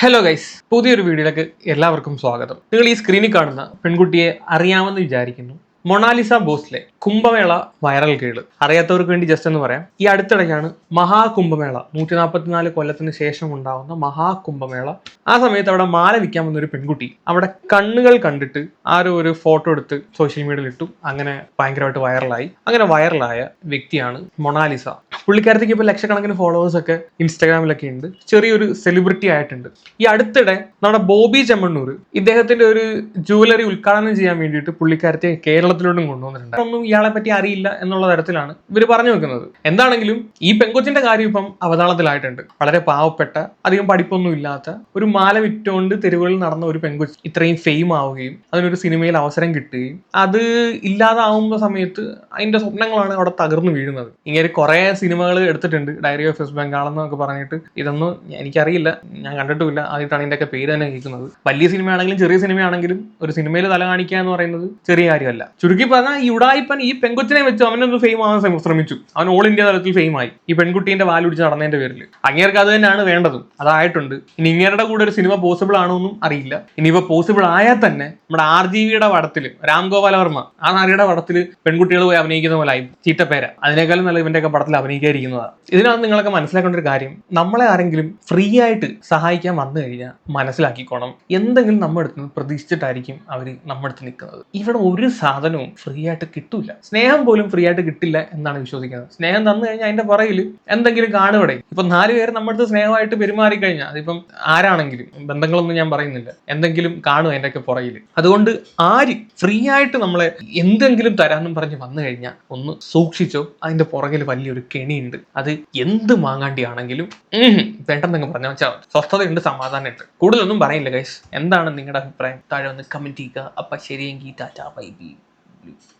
Hello guys പുതിയൊരു വീഡിയോയിലേക്ക് എല്ലാവർക്കും സ്വാഗതം. നിങ്ങൾ ഈ സ്ക്രീനിൽ കാണുന്ന പെൺകുട്ടിയെ അറിയാമെന്ന് വിചാരിക്കുന്നു. Monalisa Bhosle Kumbh Mela viral girl. അറിയാത്തവർക്ക് വേണ്ടി ജസ്റ്റ് എന്ന് പറയാം. ഈ അടുത്തിടയ്ക്കാണ് മഹാകുംഭമേള നൂറ്റി നാൽപ്പത്തിനാല് കൊല്ലത്തിന് ശേഷം ഉണ്ടാവുന്ന മഹാകുംഭമേള. ആ സമയത്ത് അവിടെ മാല വിൽക്കാൻ വന്ന ഒരു പെൺകുട്ടി അവിടെ കണ്ണുകൾ കണ്ടിട്ട് ആരോ ഒരു ഫോട്ടോ എടുത്ത് സോഷ്യൽ മീഡിയയിൽ ഇട്ടു. അങ്ങനെ ഭയങ്കരമായിട്ട് വൈറലായി അങ്ങനെ വൈറലായ വ്യക്തിയാണ് മൊണാലിസ. പുള്ളിക്കാരത്തേക്ക് ഇപ്പോൾ ലക്ഷക്കണക്കിന് ഫോളോവേഴ്സ് ഒക്കെ ഇൻസ്റ്റാഗ്രാമിലൊക്കെ ഉണ്ട്. ചെറിയൊരു സെലിബ്രിറ്റി ആയിട്ടുണ്ട്. ഈ അടുത്തിടെ നമ്മുടെ ബോബി ചെമ്മണ്ണൂർ ഇദ്ദേഹത്തിന്റെ ഒരു ജുവലറി ഉദ്ഘാടനം ചെയ്യാൻ വേണ്ടിയിട്ട് പുള്ളിക്കാരത്തെ കേരളത്തിലോട്ടും കൊണ്ടുവന്നിട്ടുണ്ട്. ഒന്നും ഇയാളെ പറ്റി അറിയില്ല എന്നുള്ള തരത്തിലാണ് ഇവർ പറഞ്ഞു വെക്കുന്നത്. എന്താണെങ്കിലും ഈ പെങ്കൊച്ചിന്റെ കാര്യം ഇപ്പം അവതാളത്തിലായിട്ടുണ്ട്. വളരെ പാവപ്പെട്ട അധികം പഠിപ്പൊന്നും ഇല്ലാത്ത ഒരു മാല വിറ്റുകൊണ്ട് തെരുവുകളിൽ നടന്ന ഒരു പെങ്കൊച്ച് ഇത്രയും ഫെയിം ആവുകയും അതിനൊരു സിനിമയിൽ അവസരം കിട്ടുകയും അത് ഇല്ലാതാവുന്ന സമയത്ത് അതിന്റെ സ്വപ്നങ്ങളാണ് അവിടെ തകർന്നു വീഴുന്നത്. ഇങ്ങനെ കുറെ സിനിമകൾ എടുത്തിട്ടുണ്ട്. ഡയറി ഓഫ് എസ് ബംഗാൾ എന്നൊക്കെ പറഞ്ഞിട്ട്. ഇതൊന്നും എനിക്കറിയില്ല. ഞാൻ കണ്ടിട്ടുമില്ല. ഇതിന്റെ ഒക്കെ പേര് തന്നെ കേൾക്കുന്നത്. വലിയ സിനിമയാണെങ്കിലും ചെറിയ സിനിമയാണെങ്കിലും ഒരു സിനിമയിൽ തല കാണിക്കുക എന്ന് പറയുന്നത് ചെറിയ കാര്യമല്ല. ചുരുക്കി പറഞ്ഞാൽ ഈ ഉടായിപ്പൻ ഈ പെൺകൊച്ചിനെ വെച്ച് അവനൊന്ന് ഫെയിം ആവാൻ ശ്രമിച്ചു. അവൻ ഓൾ ഇന്ത്യ തലത്തിൽ ഫെയിം ആയി. ഈ പെൺകുട്ടീന്റെ വാലുടിച്ച് നടന്നതിന്റെ പേരിൽ അങ്ങേർക്ക് അത് തന്നെയാണ് വേണ്ടതും. അതായിട്ടുണ്ട്. ഇനി ഇങ്ങേരുടെ കൂടെ ഒരു സിനിമ പോസിബിൾ ആണോ എന്നും അറിയില്ല. ഇനിയിപ്പോ പോസിബിൾ ആയാൽ തന്നെ നമ്മുടെ ആർ ജി വിയുടെ രാം ഗോപാല വർമ്മ ആ നാരിയുടെ വടത്തിൽ പെൺകുട്ടികൾ പോയി അഭിനയിക്കുന്ന പോലെ ആയി. ചീത്തപ്പേര. അതിനേക്കാളും നല്ല ഇവന്റെ ഒക്കെ പടത്തിൽ അഭിനയിക്കാതിരിക്കുന്നതാണ് ഇതിനകത്ത് നിങ്ങളൊക്കെ മനസ്സിലാക്കേണ്ട ഒരു കാര്യം. നമ്മളെ ആരെങ്കിലും ഫ്രീ ആയിട്ട് സഹായിക്കാൻ വന്നു കഴിഞ്ഞാൽ മനസ്സിലാക്കിക്കോണം. എന്തെങ്കിലും നമ്മുടെ അടുത്ത് പ്രതീക്ഷിച്ചിട്ടായിരിക്കും അവർ നമ്മുടെ അടുത്ത് നിൽക്കുന്നത്. ഇവിടെ ഒരു സാധനവും ഫ്രീ ആയിട്ട് കിട്ടൂല. സ്നേഹം പോലും ഫ്രീ ആയിട്ട് കിട്ടില്ല എന്നാണ് വിശ്വസിക്കുന്നത്. സ്നേഹം തന്നു കഴിഞ്ഞാൽ അതിന്റെ പുറകിൽ എന്തെങ്കിലും കാണുവിടെ ഇപ്പൊ നാല് പേര് നമ്മുടെ അടുത്ത് സ്നേഹമായിട്ട് പെരുമാറി കഴിഞ്ഞാൽ അതിപ്പം ആരാണെങ്കിലും ബന്ധങ്ങളൊന്നും ഞാൻ പറയുന്നില്ല എന്തെങ്കിലും കാണും അതിന്റെ ഒക്കെ പുറകിൽ അതുകൊണ്ട് ആര് ഫ്രീ ആയിട്ട് നമ്മളെ എന്തെങ്കിലും തരാമെന്നും പറഞ്ഞ് വന്നു കഴിഞ്ഞാൽ ഒന്ന് സൂക്ഷിച്ചോ അതിന്റെ പുറകിൽ വലിയൊരു കെണിയുണ്ട്. അത് എന്ത് മാങ്ങാണ്ടിയാണെങ്കിലും വേണ്ടെന്നങ്ങ് പറഞ്ഞാൽ വെച്ചാൽ സ്വസ്ഥതയുണ്ട് സമാധാനമുണ്ട്. കൂടുതലൊന്നും പറയില്ല ഗൈസ് എന്താണ് നിങ്ങളുടെ അഭിപ്രായം? താഴെ ഒന്ന് കമന്റ് ചെയ്യുക. അപ്പൊ ശരിയെങ്കിൽ ടാറ്റാ ബൈ ബി